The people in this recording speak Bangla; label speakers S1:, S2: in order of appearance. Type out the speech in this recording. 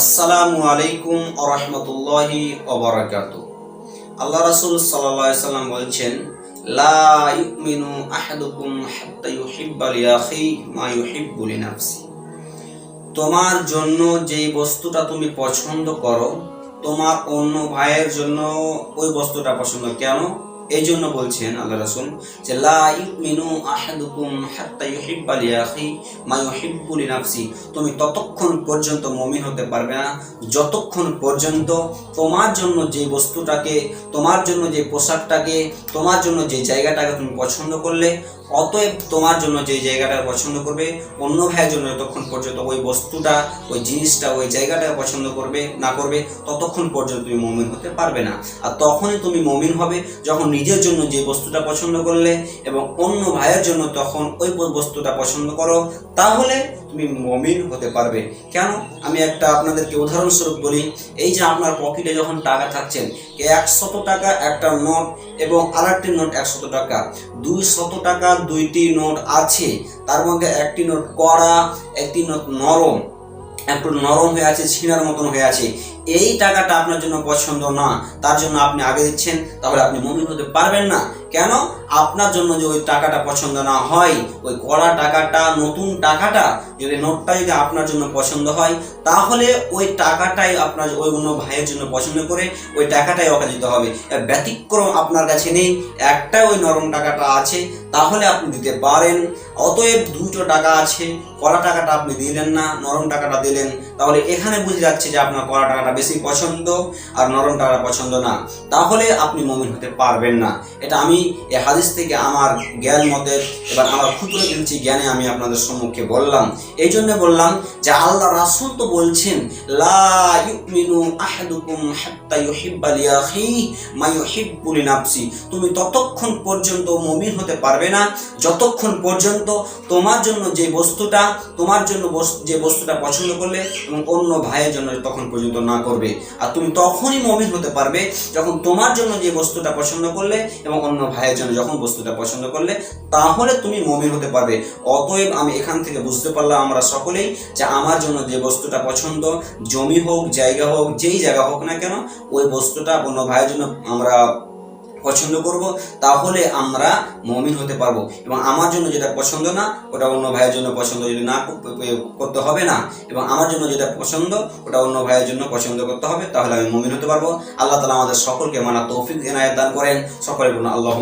S1: আসসালামু আলাইকুম আরহামতুল্লাহি ওবরাকাত আল্লাহ রাসূল আলাইহি সাল্লাম বলছেন, লা ইউমিনু আহাদুকুম হাত্তা ইউহিব্বা লিআখি মা ইউহিব্বু লিনাফসি। তোমার জন্য যেই বস্তুটা তুমি পছন্দ করো, তোমার অন্য ভাইয়ের জন্য ওই বস্তুটা পছন্দ। কেন? এই জন্য বলছেন আল্লাহ রাসুল যে, লা আহাদুকুম হাত্তা ইউহিব্বা লিআখি মা ইউহিব্বু লিনাফসি। তুমি ততক্ষণ পর্যন্ত মুমিন হতে পারবে না। যতক্ষণ পর্যন্ত তোমার জন্য যে বস্তুটাকে, তোমার জন্য যে পোশাকটাকে, তোমার জন্য যে জায়গাটাকে তুমি পছন্দ করলে অতএব তোমার জন্য যে জায়গাটা পছন্দ করবে, অন্য ভাইয়ের জন্য যতক্ষণ পর্যন্ত ওই বস্তুটা, ওই জিনিসটা ওই জায়গাটা পছন্দ করবে, না করবে, ততক্ষণ পর্যন্ত তুমি মমিন হতে পারবে না। আর তখনই তুমি মমিন হবে যখন নিজের জন্য যে বস্তুটা পছন্দ করলে এবং অন্য ভাইয়ের জন্য তখন ওই বস্তুটা পছন্দ করো। তাহলে তুমি মমিন হতে পারবে। কেন? আমি একটা আপনাদেরকে উদাহরণস্বরূপ বলি, এই যে আপনার পকেটে যখন টাকা থাকছেন, একশত টাকা, একটা নোট এবং আরেকটি নোট একশত টাকা। দুই শত টাকা, দুইটি নোট আছে, তার মধ্যে একটি নোট কড়া, একটি নোট নরম। একটু নরম হয়ে আছে ছিনার মতন হয়ে আছে। এই টাকাটা আপনার জন্য পছন্দ না, তার জন্য আপনি আগে দিচ্ছেন, তাহলে আপনি মমিন হতে পারবেন না। কেন? আপনার জন্য যে ওই টাকাটা পছন্দ না হয়, ওই কড়া টাকাটা, নতুন টাকাটা, যদি নোটটা যদি আপনার জন্য পছন্দ হয়, তাহলে ওই টাকাটাই আপনার, ওই অন্য ভাইয়ের জন্য পছন্দ করে ওই টাকাটাই ওকে দিতে হবে। ব্যতিক্রম আপনার কাছে নেই, একটা ওই নরম টাকাটা আছে, তাহলে আপনি দিতে পারেন। অতএব দুটো টাকা আছে, কড়া টাকাটা আপনি দিলেন না, নরম টাকাটা দিলেন তাহলে এখানে বুঝে যাচ্ছে যে আপনার কড়া টাকাটা বেশি পছন্দ আর নরম টাকাটা পছন্দ না। তাহলে আপনি মমিন হতে পারবেন না। এটা আমি এ হাদিস থেকে আমার জ্ঞান মতে, এবার আমার ক্ষুদ্র কিছু জ্ঞানে আমি আপনাদের সম্মুখে বললাম। এই জন্য বললাম যে আল্লাহ রাসূল তো বলছেন, লা তুমি ততক্ষণ পর্যন্ত মমিন হতে পারবে না। যতক্ষণ পর্যন্ত তোমার জন্য যে বস্তুটা, তোমার জন্য যে বস্তুটা পছন্দ করলে এবং অন্য ভাইয়ের জন্য তখন পর্যন্ত না করবে। আর তুমি তখনই মমিন হতে পারবে যখন তোমার জন্য যে বস্তুটা পছন্দ করলে এবং অন্য ভাইয়ের জন্য যখন বস্তুটা পছন্দ করলে, তাহলে তুমি মমিন হতে পারবে। অতএব আমি এখান থেকে বুঝতে পারলাম আমরা সকলেই যে আমার জন্য যে বস্তুটা পছন্দ, জমি হোক, জায়গা হোক, যেই জায়গা হোক না কেন, ওই বস্তুটা অন্য ভাইয়ের জন্য আমরা পছন্দ করব, তাহলে আমরা মমিন হতে পারব। এবং আমার জন্য যেটা পছন্দ না, ওটা অন্য ভাইয়ের জন্য পছন্দ যদি না করতে হবে না, এবং আমার জন্য যেটা পছন্দ, ওটা অন্য ভাইয়ের জন্য পছন্দ করতে হবে, তাহলে আমি মমিন হতে পারব। আল্লাহ তালা আমাদের সকলকে মানা তৌফিক এনায়ত দান করেন। সকলের জন্য আল্লাহ